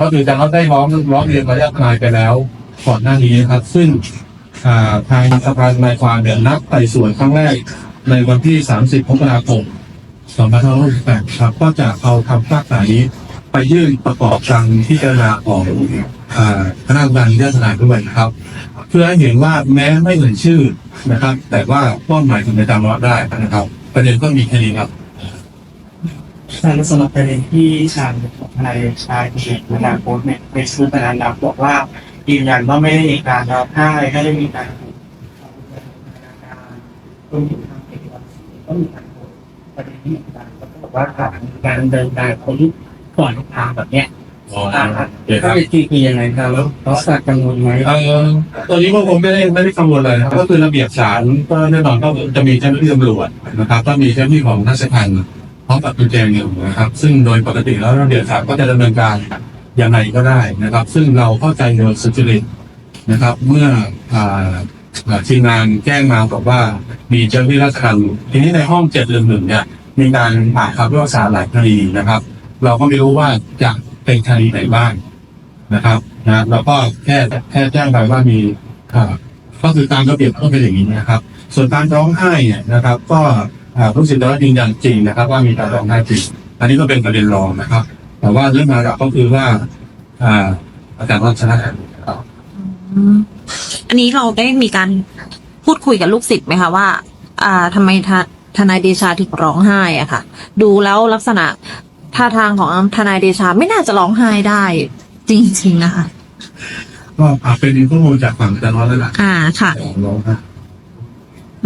ก็คือจะรับได้ร้องร้องเรียนมาแล้วทนายไปแล้วก่อนหน้านี้นะครับ ซึ่งทางสภาทนายความเนี่ยนัดไต่สวนครั้งแรกในวันที่ 30มกราคม2568ครับ ก็จะเอาคำพิพากษานี้ไปยื่นประกอบการที่จะนาของคณะกรรมการนิติทนายด้วยนะครับ เพื่อให้เห็นว่าแม้ไม่เอ่ยชื่อนะครับ แต่ว่าป้อนหมายถึงในตามรัฐได้นะครับ ประเด็นก็มีแค่นี้ครับ ใช่แล้วสำหรับประเด็นที่ทางของนายชายเอกนานาโพสต์เนี่ยในชื่อประธานรับบอกว่ายืนยันว่าไม่ได้มีการร้องไห้ไม่ได้มีการถูกรวมถึงทางเอกวัก็มีการโพสต์ประเด็นนี้เหมือนกันแล้วก็บอกว่าการเดินการพ้นก่อนทางแบบเนี้ยอ่าถ้าเป็นจริงคือยังไงครับแล้วเขาสักกังวลไหมเอ่อตอนนี้ก็คงไม่ได้ไม่ได้กังวลอะไรนะครับก็คือระเบียบศาลก็แน่นอนก็จะมีเจ้าหน้าที่ตำรวจนะครับ ก็มีเจ้าหน้าที่ของราชทัณฑ์พ ร้อมกับกุญแจเงินนะครับ ซึ่งโดยปกติแล้วระเบียบศาลก็จะดำเนินการอย่างไรก็ได้นะครับ ซึ่งเราเข้าใจโดยสุจริตนะครับ เมื่ออ่าอ่าทีมงานแจ้งมาบอกว่ามีเจ้าหน้าที่ราชทัณฑ์ทีนี้ในห้องเจ็ดเรือนหนึ่งเนี่ยมีการอ่านคำพิพากษาหลายคดีนะครับ เราก็ไม่รู้ว่าจะเป็นคดีไหนบ้างนะครับนะแล้วก็แค่แค่แจ้งไปว่ามีก็คือตามระเบียบก็เป็นอย่างนี้นะครับ ส่วนการร้องไห้เนี่ยนะครับ ก็ อ่าผู้สิทธิ์ได้ยืนยันจริงนะครับ ว่ามีการร้องไห้จริงอันนี้ก็เป็นประเด็นรองนะครับ แต่ว่าเรื่องมาจากก็คือว่าอ่าอาจารย์วัชนะครับอืมอันนี้เราได้มีการพูดคุยกับลูกศิษย์ไหมคะว่า อ่าทำไมทาทนายเดชาถึงร้องไห้อะค่ะ ดูแล้วลักษณะท่าทางของทนายเดชาไม่น่าจะร้องไห้ได้ จริง ๆ นะคะก็อาจเป็นข้อมูลจากฝั่งอาจารย์วัชแล้วล่ะอ่าค่ะร้องไห้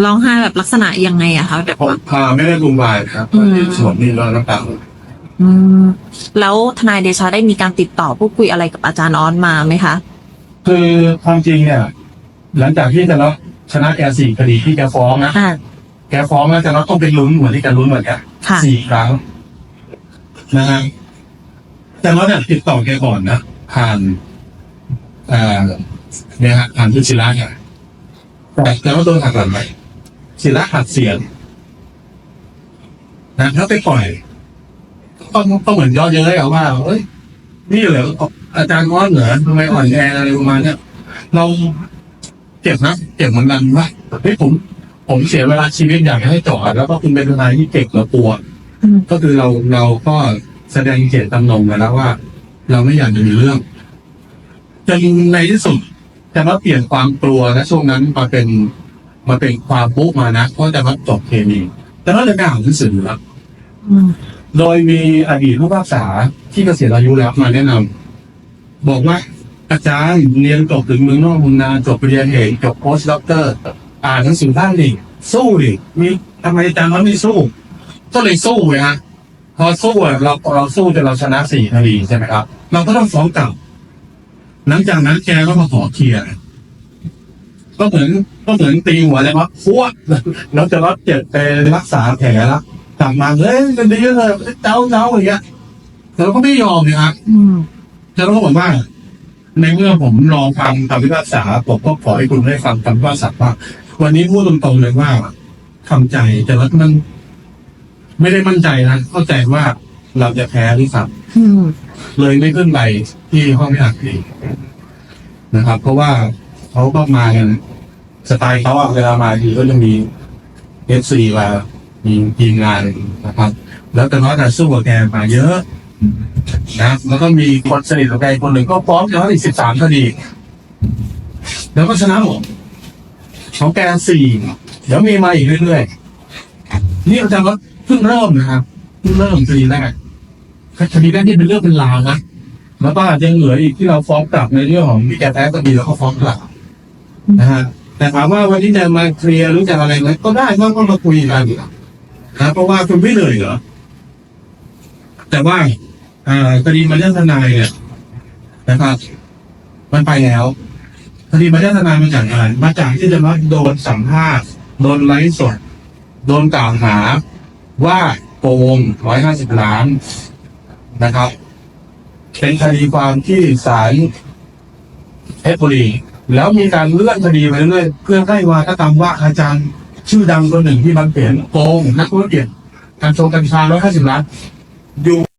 ร้องไห้แบบลักษณะยังไงอะคะแบบผมว่าพาไม่ได้รุมวายครับอืมส่วนนี้เราน้ำตาอืมแล้วทนายเดชาได้มีการติดต่อพูดคุยอะไรกับอาจารย์ออนมาไหมคะ คือความจริงเนี่ย หลังจากที่อาจารย์วัชชนะแกสี่คดีที่แกฟ้องนะอ่า แกฟ้องแล้วอาจารย์วัชต้องไปลุ้นเหมือนที่แกลุ้นเหมือนกันค่ะ สี่ครั้งนะฮะแต่ว่าเนี่ยติดต่อแกก่อนนะผ่านเอ่อเนี่ยฮะผ่านที่ศิลาเนี่ยแต่แต่ว่าโดนหักหลังไป ศิลาหักเสียงนะถ้าไปปล่อยก็ก็เหมือนย่อเย้ยเอาว่าเอ้ยนี่เหรออาจารย์ง้อนเหรอทำไมอ่อนแออะไรประมาณเนี้ยเราเจ็บนะเจ็บเหมือนกันว่าเฮ้ยผม ผมเสียเวลาชีวิตอยากให้จอดแล้วก็คุณเป็นทนายที่เก่งและกลัวอืมก็คือเราเราก็แสดงเจตจำนงกันแล้วว่า เราไม่อยากจะมีเรื่องจนในที่สุดจะมาเปลี่ยนความกลัวนะช่วงนั้นมาเป็น มาเป็นความปุ๊มานะเพราะจะมาจบเคมีแต่ว่าจะไปอ่านหนังสือครับอืมโดยมีอดีตผู้พิพากษาที่เกษียณอายุแล้วมาแนะนำบอกว่า อาจารย์เรียนจบถึงเมืองนอกเมุงนาจบปริญญาเอกจบโพสต์ด็อกเตอร์ อ่านหนังสือบ้างดิสู้ดิมีทำไมอาจารย์มันไม่สู้ ก็เลยสู้ไงฮะพอสู้อะเราเราสู้จนเราชนะสี่คดีใช่ไหมครับ เราก็ต้องฟ้องกลับหลังจากนั้นแกก็มาขอเคลียร์ ก็เหมือนก็เหมือนตีหัวเลยครับพวกเราจะรับเจ็บไปรักษาแผลแล้วกลับมาเฮ้ยเป็นดีเลยเจ้าเจ้าอย่างเงี้ยแต่เราก็ไม่ยอมเนี่ยครับอืมแล้วก็บอกว่าในเมื่อผมรอฟังคำพิพากษาผมก็ขอให้คุณได้ฟังคำพิพากษาว่าวันนี้พูดตรงๆเลยว่าทำใจแต่ว่ามันไม่ได้มั่นใจนะเข้าใจว่าเราจะแพ้หรือครับอืมเลยไม่ขึ้นไปที่ห้องพิจารณานะครับ เพราะว่า เขาก็มากันสไตล์เขาอะเวลามาทีก็จะมีเอฟซีมามีทีมงานนะครับ แล้วแต่ว่าแต่สู้กับแกมาเยอะนะแล้วก็มีคนสนิทของแกคนหนึ่งก็ฟ้องย้อนอีกสิบสามคดี แล้วก็ชนะหมดของแกสี่เดี๋ยวมีมาอีกเรื่อยๆนี่อาจารย์ว่าเพิ่งเริ่มนะครับเพิ่งเริ่มคดีแรกคดีแรกที่เป็นเรื่องเป็นราวนะแล้วก็ยังเหลืออีกที่เราฟ้องกลับในเรื่องของที่แกแพ้คดีแล้วก็ฟ้องกลับ นะฮะแต่ถามว่าวันที่จะมาเคลียร์หรือจะอะไรไหมก็ได้ก็ก็มาคุยกันนะเพราะว่าคุณไม่เหนื่อยเหรอแต่ว่าอ่าคดีมาเรื่องทนายเนี่ยนะครับมันไปแล้วคดีมาเรื่องทนายมาจากอะไรมาจากที่จะมาโดนสัมภาษณ์โดนไลฟ์สดโดนกล่าวหาว่าโกงร้อยห้าสิบล้านนะครับ เป็นคดีความที่ศาลเพชรบุรี แล้วมีการเลื่อนคดีไปเรื่อยๆเพื่อให้วาทกรรมว่าอาจารย์ ชื่อดังคนหนึ่งที่บางเปลี่ยนโกงนักธุรกิจการโชงกัญชาร้อยห้าสิบล้านอยู่